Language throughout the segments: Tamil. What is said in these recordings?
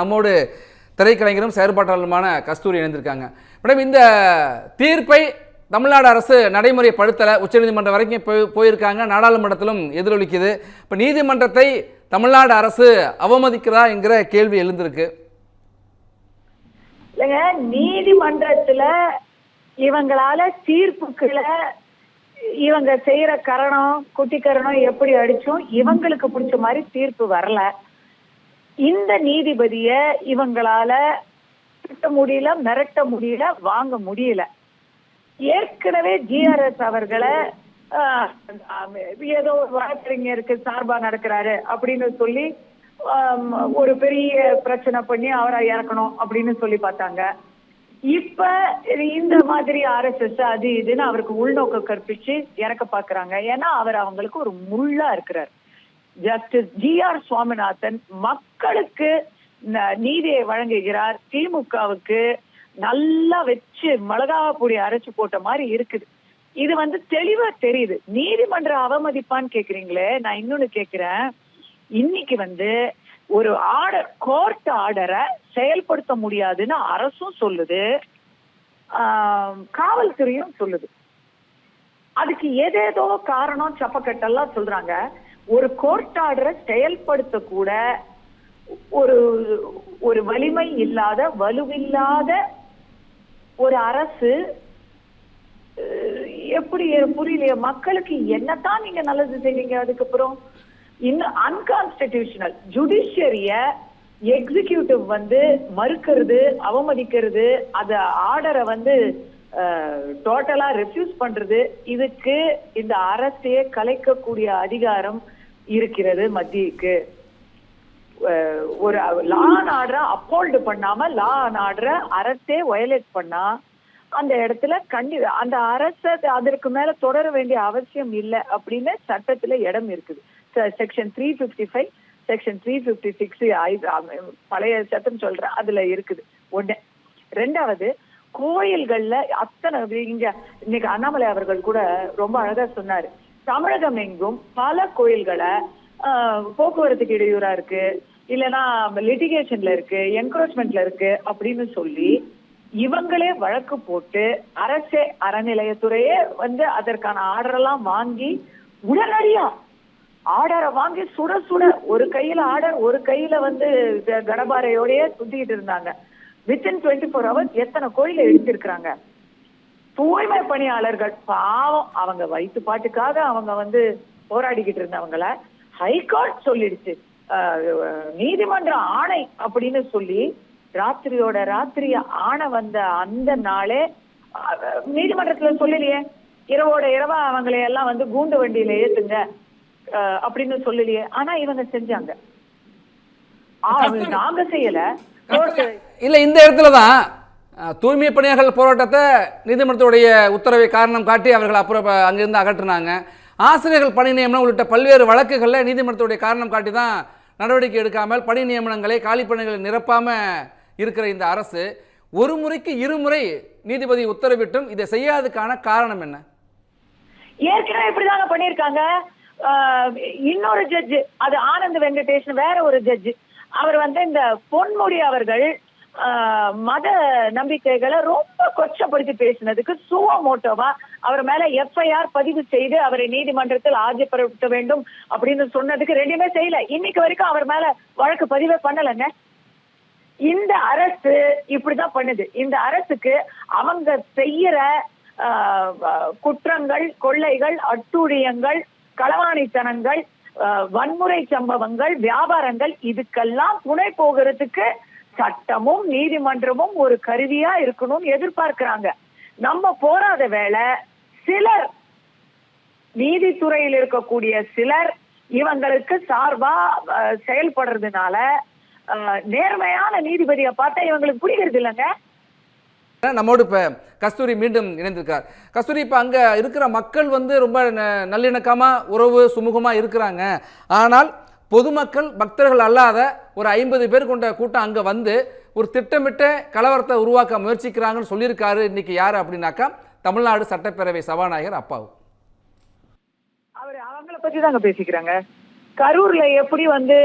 நம்மோடு திரைக்கலைஞரும் செயற்பாட்டாளருமான கஸ்தூரி இணைந்திருக்காங்க. மேடம் இந்த தீர்ப்பை தமிழ்நாடு அரசு நடைமுறைப்படுத்தலை உச்சநீதிமன்றம் வரைக்கும் போய் போயிருக்காங்க. நாடாளுமன்றத்திலும் எதிரொலிக்குது. இப்போ நீதிமன்றத்தை தமிழ்நாடு அரசு அவமதிக்கிறதா என்கிற கேள்வி எழுந்திருக்கு. இல்லைங்க நீதிமன்றத்தில் இவங்களால தீர்ப்புக்குள்ள இவங்க செய்யற கரணம் குட்டி கரணம் எப்படி அடிச்சும் இவங்களுக்கு பிடிச்ச மாதிரி தீர்ப்பு வரல. இந்த நீதிபதிய இவங்களால திட்ட முடியல மிரட்ட முடியல வாங்க முடியல. ஏற்கனவே ஜிஆர்எஸ் அவர்களை ஆஹ், ஏதோ ஒரு வழக்கறிஞருக்கு சார்பா நடக்கிறாரு அப்படின்னு சொல்லி ஒரு பெரிய பிரச்சனை பண்ணி அவரை இறக்கணும் அப்படின்னு சொல்லி பார்த்தாங்க. இப்ப இந்த மாதிரி ஆர்எஸ்எஸ் அது இதுன்னு அவருக்கு உள்நோக்கம் கற்பிச்சு இறக்க பாக்குறாங்க ஏன்னா அவர் அவங்களுக்கு ஒரு முள்ளா இருக்கிறார். ஜஸ்டிஸ் ஜி ஆர் சுவாமிநாதன் மக்களுக்கு நீதியை வழங்குகிறார். திமுகவுக்கு நல்லா வச்சு மிளகா பொடி அரைச்சு போட்ட மாதிரி இருக்குது. இது வந்து தெளிவா தெரியுது. நீதிமன்ற அவமதிப்பான்னு கேக்குறீங்களே நான் இன்னொன்னு கேக்குறேன். இன்னைக்கு வந்து ஒரு ஆர்டர் கோர்ட் ஆர்டரை செயல்படுத்த முடியாதுன்னு அரசும் சொல்லுது. காவல்துறையும் சொல்லுது. அதுக்கு ஏதேதோ காரணம் சப்பக்கட்டெல்லாம் சொல்றாங்க. ஒரு கோர்ட் ஆர்டரை செயல்படுத்த கூட ஒரு ஒரு வலிமை இல்லாத வலுவில்லாத ஒரு அரசு எப்படி புரியலையே? மக்களுக்கு என்னத்தான் நீங்க நல்லது செய்வீங்க அதுக்கப்புறம்? இன்னும் அன்கான்ஸ்டிடியூஷனல் ஜுடிஷியரிய எக்ஸிகியூட்டிவ் வந்து மறுக்கிறது அவமதிக்கிறது அத ஆர்டரை வந்து டோட்டலா ரெஃப்யூஸ் பண்றது இதுக்கு இந்த அரசையே கலைக்கக்கூடிய அதிகாரம் இருக்கிறது மத்தியக்கு ஒரு லா அண்ட் ஆர்டரை அப்போல்டு பண்ணாம லா அண்ட் ஆர்டரை அரசே வயலேட் பண்ணா அந்த இடத்துல கண்டி அந்த அரச அதற்கு மேல தொடர வேண்டிய அவசியம் இல்லை அப்படின்னு சட்டத்துல இடம் இருக்குது. Section three fifty five section three fifty six பழைய சட்டம் சொல்றேன் அதுல இருக்குது. ஒண்ணு. ரெண்டாவது கோயில்கள்ல அத்தனை இங்க இன்னைக்கு அண்ணாமலை அவர்கள் கூட ரொம்ப அழகா சொன்னாரு. தமிழகம் எங்கும் பல கோயில்களை ஆஹ், போக்குவரத்துக்கு இடையூறா இருக்கு. இல்லைன்னா லிட்டிகேஷன்ல இருக்கு என்க்ரோச்மெண்ட்ல இருக்கு அப்படின்னு சொல்லி இவங்களே வழக்கு போட்டு அரசே அறநிலையத்துறையே வந்து அதற்கான ஆர்டர் எல்லாம் வாங்கி உடனடியா ஆர்டரை வாங்கி சுட சுட ஒரு கையில ஆர்டர் ஒரு கையில வந்து கடபாரையோடய சுத்திக்கிட்டு இருந்தாங்க. வித்தின் டுவெண்ட்டி ஃபோர் ஹவர்ஸ் எத்தனை கோயில எடுத்திருக்கிறாங்க? தூய்மை பணியாளர்கள் பாவம். அவங்க வயிற்று பாட்டுக்காக அவங்க வந்து போராடிக்கிட்டு இருந்தவங்கள ஹைகோர்ட் சொல்லிடுச்சு. நீதிமன்ற ஆணை அப்படின்னு சொல்லி ராத்திரியோட ராத்திரி ஆணை வந்த அந்த நாளே நீதிமன்றத்துல சொல்லலையே. இரவோட இரவா அவங்களை எல்லாம் வந்து கூண்டு வண்டியில ஏத்துங்க அப்படின்னு சொல்லலையே. ஆனா இவங்க செஞ்சாங்க. நாங்க செய்யல. இல்லை இந்த இடத்துல தான் அஹ், தூய்மை பணியாளர்கள் போராட்டத்தை நீதிமன்றத்துடைய உத்தரவை காரணம் காட்டி அவர்கள் அப்புறம் அங்கிருந்து அகற்றினாங்க. ஆசிரியர்கள் பணி நியமனம் உள்ளிட்ட பல்வேறு வழக்குகளில் நீதிமன்றத்துடைய காரணம் காட்டி தான் நடவடிக்கை எடுக்காமல் பணி நியமனங்களை காலி பணிகளை நிரப்பாமல் இருக்கிற இந்த அரசு ஒரு முறைக்கு இருமுறை நீதிபதி உத்தரவிட்டும். இதை செய்யாததுக்கான காரணம் என்ன? ஏற்கனவே இப்படிதாங்க பண்ணியிருக்காங்க. இன்னொரு ஜட்ஜ் அது ஆனந்த் வெங்கடேஷன் வேற ஒரு ஜட்ஜ் அவர் வந்து இந்த பொன்முடி அவர்கள் மத நம்பிக்கைகளை ரொம்ப கொச்சப்படுத்தி பேசினதுக்கு சுவா மோட்டோவா அவர் மேல எஃப்ஐஆர் பதிவு செய்து அவரை நீதிமன்றத்தில் ஆஜர்படுத்த வேண்டும் அப்படின்னு சொன்னதுக்கு ரெண்டுமே செய்யல. இன்னைக்கு வரைக்கும் அவர் மேல வழக்கு பதிவே பண்ணலைங்க. இந்த அரசு இப்படிதான் பண்ணுது. இந்த அரசுக்கு அவங்க செய்யற குற்றங்கள் கொள்ளைகள் அட்டூழியங்கள் களவாணித்தனங்கள் வன்முறை சம்பவங்கள் வியாபாரங்கள் இதுக்கெல்லாம் துணை போகிறதுக்கு சட்டமும் நீதிமன்றமும் ஒரு கருவியா இருக்கணும்னு எதிர்பார்க்கிறாங்க. நம்ம போராத வேலை சிலர் நீதித்துறையில் இருக்கக்கூடிய சிலர் இவங்களுக்கு சார்பா செயல்படுறதுனால நேர்மையான நீதிபதியை பார்த்தா இவங்களுக்கு பிடிக்கிறது இல்லைங்க. நம்மோடு இப்போ கஸ்தூரி மீண்டும் இணைந்திருக்கார். கஸ்தூரி இப்போ அங்கே இருக்கிற மக்கள் வந்து ரொம்ப ந- நல்லிணக்கமாக உறவு சுமூகமாக இருக்கிறாங்க. ஆனால் பொதுமக்கள் பக்தர்கள் அல்லாத ஒரு ஐம்பது பேர் கொண்ட கூட்டம் அங்கே வந்து ஒரு திட்டமிட்ட கலவரத்தை உருவாக்க முயற்சிக்கிறாங்கன்னு சொல்லியிருக்காரு இன்னைக்கு யார் அப்படின்னாக்கா தமிழ்நாடு சட்டப்பேரவை சபாநாயகர் அப்பாவு. அவர் அவங்கள பத்தி தாங்க பேசிக்கிறாங்க. கரூர்ல எப்படி வந்து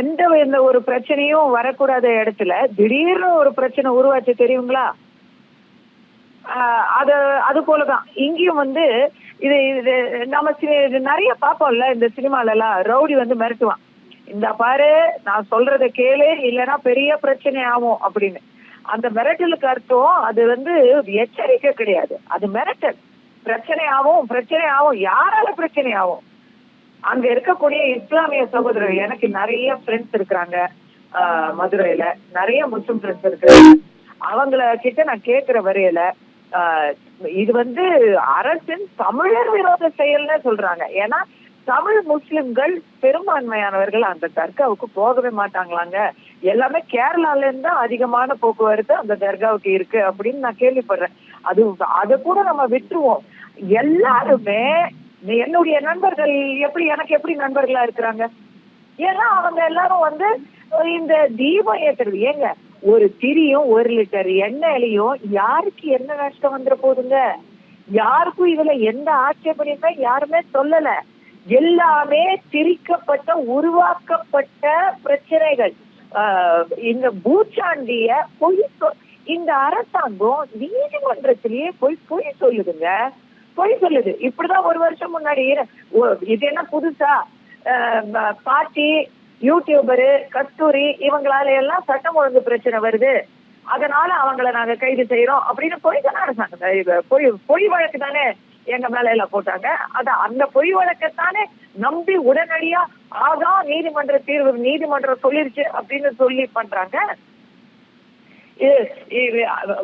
எந்த எந்த ஒரு பிரச்சனையும் வரக்கூடாத இடத்துல திடீர்னு ஒரு பிரச்சனை உருவாச்சு தெரியுங்களா? அது அது போலதான். இங்கேயும் வந்து இது இது நம்ம சி- இது நிறைய பார்ப்போம்ல இந்த சினிமால எல்லாம் ரவுடி வந்து மிரட்டுவான். இந்த பாரு நான் சொல்றத கேளு இல்லைன்னா பெரிய பிரச்சனை ஆகும் அப்படின்னு. அந்த மிரட்டலுக்கு அர்த்தம் அது வந்து எச்சரிக்கை கிடையாது. அது மிரட்டல். பிரச்சனை ஆகும் பிரச்சனை ஆகும். யாரால பிரச்சனை ஆகும்? அங்க இருக்கக்கூடிய இஸ்லாமிய சகோதரர் எனக்கு நிறைய ஃப்ரெண்ட்ஸ் இருக்கிறாங்க. ஆஹ் மதுரையில. நிறைய முஸ்லிம் ஃப்ரெண்ட்ஸ் இருக்கிறாங்க. அவங்கள கிட்ட நான் கேட்கிற வரையில இது வந்து அரசின் தமிழர் விரோத செயல்னு சொல்றாங்க. ஏன்னா தமிழ் முஸ்லிம்கள் பெரும்பான்மையானவர்கள் அந்த தர்காவுக்கு போகவே மாட்டாங்களாங்க. எல்லாமே கேரளால இருந்து அதிகமான போக்குவரத்து அந்த தர்காவுக்கு இருக்கு அப்படின்னு நான் கேள்விப்படுறேன். அது அதை கூட நம்ம விட்டுருவோம். எல்லாருமே என்னுடைய நண்பர்கள் எப்படி எனக்கு எப்படி நண்பர்களா இருக்கிறாங்க? ஏன்னா அவங்க எல்லாரும் வந்து இந்த தீபம் ஏத்துறது ஏங்க ஒரு திரியும் ஒரு லிட்டர் எண்ணெயிலையும் யாருக்கு என்ன நஷ்டம் வந்துட போகுதுங்க யாருக்கும் இதுல எந்த ஆட்சேபனையுமே யாருமே சொல்லல. எல்லாமே திரிக்கப்பட்ட உருவாக்கப்பட்ட பிரச்சனைகள். ஆஹ் இந்த பூச்சாண்டிய பொய் இந்த அரசாங்கம் நீதிமன்றத்திலேயே போய் பொய் சொல்லுதுங்க. பொய் சொல்லுது. இப்படிதான் ஒரு வருஷம் முன்னாடி இது என்ன புதுசா? பாட்டி யூடியூபரு கஸ்தூரி இவங்களால எல்லாம் சட்டம் ஒழுங்கு பிரச்சனை வருது. அதனால அவங்கள நாங்க கைது செய்யறோம் அப்படின்னு பொய் தானே அரசாங்க பொய் பொய் வழக்கு தானே எங்க மேல எல்லாம் போட்டாங்க. அத அந்த பொய் வழக்கத்தானே நம்பி உடனடியா ஆகா நீதிமன்ற தீர்வு நீதிமன்றம் சொல்லிருச்சு அப்படின்னு சொல்லி பண்றாங்க. இது இது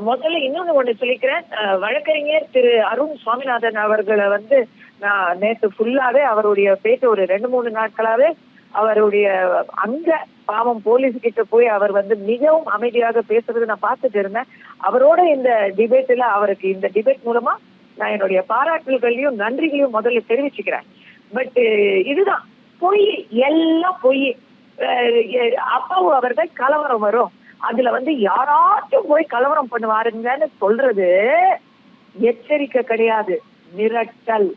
முதல்ல இன்னொன்னு ஒண்ணு சொல்லிக்கிறேன். வழக்கறிஞர் திரு அருண் சுவாமிநாதன் அவர்களை வந்து நான் நேத்து ஃபுல்லாவே அவருடைய பேச்சு ஒரு ரெண்டு மூணு நாட்களாவே அவருடைய அங்க பாவம் போலீஸ் கிட்ட போய் அவர் வந்து மிகவும் அமைதியாக பேசுறது நான் பார்த்துட்டு இருந்தேன். அவரோட இந்த டிபேட்ல அவருக்கு இந்த டிபேட் மூலமா நான் என்னுடைய பாராட்டுகளையும் நன்றிகளையும் முதல்ல தெரிவிச்சுக்கிறேன். பட் இதுதான். பொய் எல்லாம் பொய். அப்பாவும் அப்பாவு அவர்கள் கலவரம் வரும். அதுல வந்து யாராச்சும் போய் கலவரம் பண்ணுவாருங்கன்னு சொல்றது எச்சரிக்கை கிடையாது. மிரட்டல்.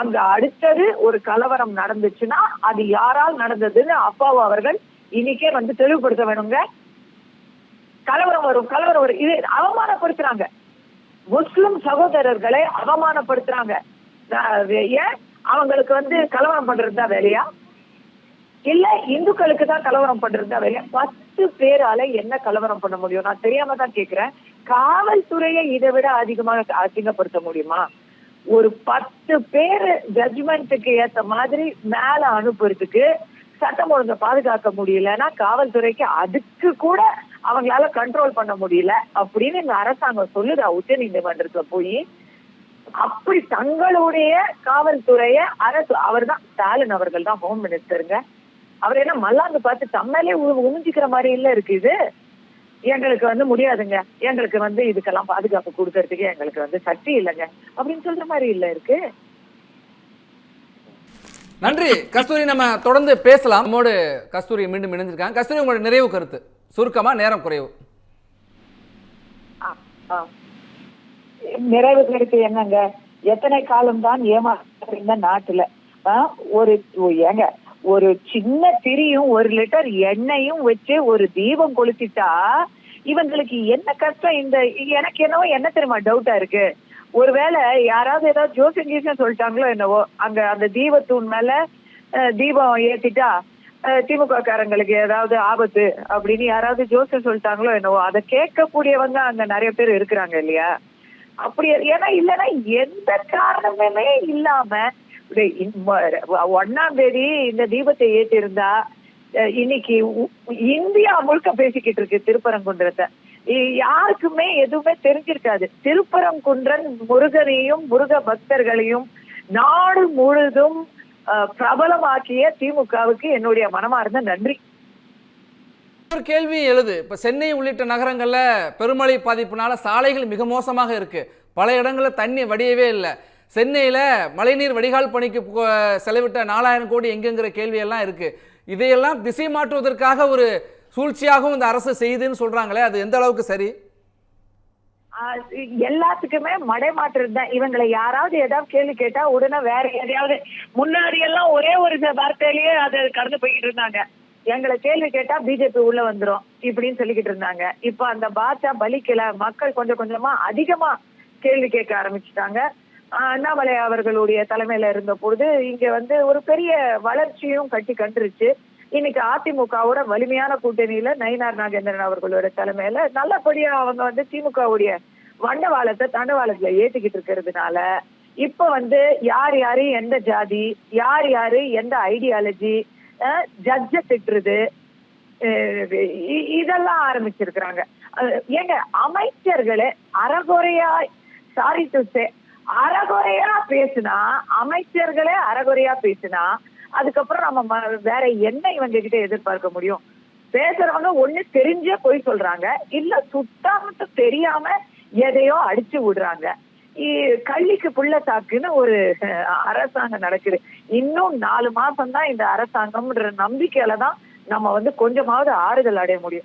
அங்க அடுத்தது ஒரு கலவரம் நடந்துச்சுன்னா அது யாரால் நடந்ததுன்னு அப்பாவு அவர்கள் இன்னைக்கே வந்து தெளிவுபடுத்த வேணுங்க. கலவரம் வரும் கலவரம் வரும். இது அவமானப்படுத்துறாங்க. முஸ்லிம் சகோதரர்களை அவமானப்படுத்துறாங்க. ஏன்? அவங்களுக்கு வந்து கலவரம் பண்றது தான் வேலையா? இல்ல இந்துக்களுக்கு தான் கலவரம் பண்றது தான் வேலையா? பத்து பேரால என்ன கலவரம் பண்ண முடியும்? நான் தெரியாம தான் கேக்குறேன். காவல்துறையை இதை விட அதிகமாக அசிங்கப்படுத்த முடியுமா? ஒரு பத்து பேர் ஜட்ஜ்மெண்ட்டுக்கு ஏத்த மாதிரி மேல அனுப்புறதுக்கு சட்டம் ஒழுங்கை பாதுகாக்க முடியலன்னா காவல்துறைக்கு அதுக்கு கூட அவங்களால கண்ட்ரோல் பண்ண முடியல அப்படின்னு இந்த அரசாங்கம் சொல்லுதா. உச்ச நீதிமன்றத்துல போய் அப்படி தங்களுடைய காவல்துறைய அரசு அவர் தான் ஸ்டாலின் அவர்கள் தான் ஹோம் மினிஸ்டருங்க அவர் என்ன மல்லாந்து பார்த்து தம்மாலே உறிஞ்சிக்கிற மாதிரி இல்ல இருக்கு இது. எங்களுக்கு வந்து முடியாதுங்க. எங்களுக்கு வந்து இதுக்கெல்லாம் பாதுகாப்பு கொடுக்கறதுக்கு எங்களுக்கு வந்து சக்தி இல்லைங்க. அப்படின்னு சொல்ற மாதிரி இல்ல இருக்கு. நன்றி. கஸ்தூரி நம்ம தொடர்ந்து பேசலாம். நம்மோடு கஸ்தூரி மீண்டும் இணைஞ்சிருக்காங்க கஸ்தூரி உங்களோட நிறைவு கருத்து. சுருக்கமா நேரம் குறைவு. நிறைவு கருத்து என்னங்க? எத்தனை காலம் தான் இந்த நாட்டுல ஒரு ஏங்க ஒரு சின்ன திரியும் ஒரு லிட்டர் எண்ணெயும் வச்சு ஒரு தீபம் கொளுத்திட்டா இவங்களுக்கு என்ன கஷ்டம்? இந்த எனக்கு என்னவோ என்ன தெரியுமா டவுட்டா இருக்கு. ஒருவேளை யாராவது ஏதாவது ஜோசியம் கீசியம் சொல்லிட்டாங்களோ என்னவோ அங்க அந்த தீபத்தூண் மேல அஹ், தீபம் ஏத்திட்டா திமுக காரங்களுக்கு ஏதாவது ஆபத்து அப்படின்னு யாராவது ஜோசியம் சொல்லிட்டாங்களோ என்னவோ அதை கேட்கக்கூடியவங்க அங்க நிறைய பேர் இருக்கிறாங்க இல்லையா? அப்படி ஏன்னா இல்லைன்னா எந்த காரணமுமே இல்லாம ஒன்னாம் இந்த தேதி இந்த தீபத்தை ஏற்றிருந்தா இன்னைக்கு இந்தியா முழுக்க பேசிக்கிட்டு இருக்கு திருப்பரங்குன்றத்தை. யாருக்குமே எதுவுமே தெரிஞ்சிருக்காது. திருப்பரங்குன்றன் முருகனையும் முருக பக்தர்களையும் நாடு முழுதும் அஹ், பிரபலமாக்கிய திமுகவுக்கு என்னுடைய மனமார்ந்த நன்றி. ஒரு கேள்வி எழுது. இப்போ சென்னை உள்ளிட்ட நகரங்களில் பெருமழை பாதிப்புனால சாலைகள் மிக மோசமாக இருக்கு. பல இடங்கள்ல தண்ணி வடியவே இல்லை. சென்னையில் மழைநீர் வடிகால் பணிக்கு செலவிட்ட நாலாயிரம் கோடி எங்கெங்கிற கேள்வியெல்லாம் இருக்குது இதையெல்லாம் திசை மாற்றுவதற்காக ஒரு சூழ்ச்சியாகவும் இந்த அரசு செய்யுதுன்னு சொல்கிறாங்களே அது எந்த அளவுக்கு சரி? எல்லாத்துக்குமே மடை மாற்றுறது தான். இவங்களை யாராவது ஏதாவது கேள்வி கேட்டா உடனே வேற எதையாவது முன்னாடி எல்லாம் ஒரே ஒரு வார்த்தையிலேயே அதை கடந்து போய்கிட்டு இருந்தாங்க. எங்களை கேள்வி கேட்டா பிஜேபி உள்ள வந்துரும் இப்படின்னு சொல்லிக்கிட்டு இருந்தாங்க. இப்ப அந்த பாச்சா பலிக்கல. மக்கள் கொஞ்சம் கொஞ்சமா அதிகமா கேள்வி கேட்க ஆரம்பிச்சுட்டாங்க. அண்ணாமலை அவர்களுடைய தலைமையில இருந்த பொழுது இங்க வந்து ஒரு பெரிய வளர்ச்சியும் கட்டி கண்டுருச்சு. இன்னைக்கு அதிமுகவோட வலிமையான கூட்டணியில நயினார் நாகேந்திரன் அவர்களோட தலைமையில நல்லபடியா அவங்க வந்து திமுகவுடைய வண்டவாளத்தை தண்டவாளத்துல ஏத்திக்கிட்டு இருக்கிறதுனால இப்ப வந்து யார் யாரு எந்த ஜாதி யார் யாரு எந்த ஐடியாலஜி ஜட்ஜ திட்டுறது இ- இதெல்லாம் ஆரம்பிச்சிருக்கிறாங்க. ஏங்க அமைச்சர்களே அறகுறையா சாரி டு சே அறகுறையா பேசுனா அமைச்சர்களே அறகுறையா பேசுனா அதுக்கப்புறம் நம்ம ம- வேற என்ன இவங்க கிட்ட எதிர்பார்க்க முடியும்? பேசுறவங்க ஒண்ணு தெரிஞ்சே போய் சொல்றாங்க இல்ல சுத்தாமட்டு தெரியாம எதையோ அடிச்சு விடுறாங்க. இ- கள்ளிக்கு புள்ள தாக்குன்னு ஒரு அரசாங்கம் நடக்குது. இன்னும் நாலு மாசம் தான் இந்த அரசாங்கம்ன்ற நம்பிக்கையில தான் நம்ம வந்து கொஞ்சமாவது ஆறுதல் அடைய முடியும்.